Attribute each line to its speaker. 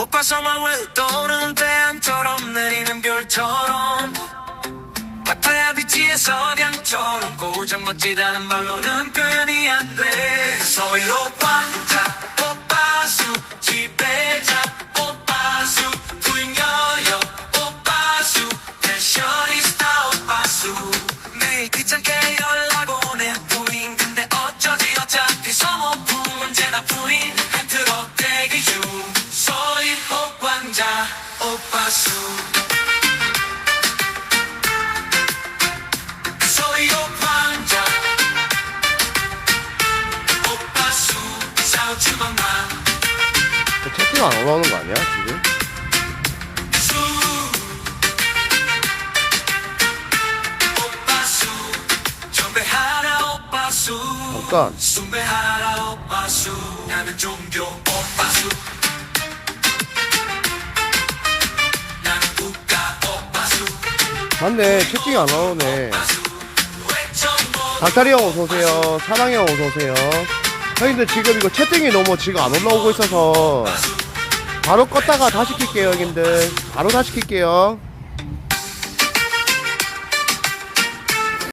Speaker 1: 오빠 성화을 떠오르는 태양처럼 내리는 별처럼 파타야 비치에서 양처럼 고장 멋지다는 말로는 표현이 안돼. 서울 오빠
Speaker 2: 채팅 안 올라오는 거 아니야 지금? 잠깐. 맞네. 채팅이 안 나오네. 닭다리 형 어서오세요. 사랑이 형 어서오세요. 형님들 지금 이거 채팅이 너무 지금 안 올라오고 있어서 바로 껐다가 다시 킬게요 형님들. 바로 다시 킬게요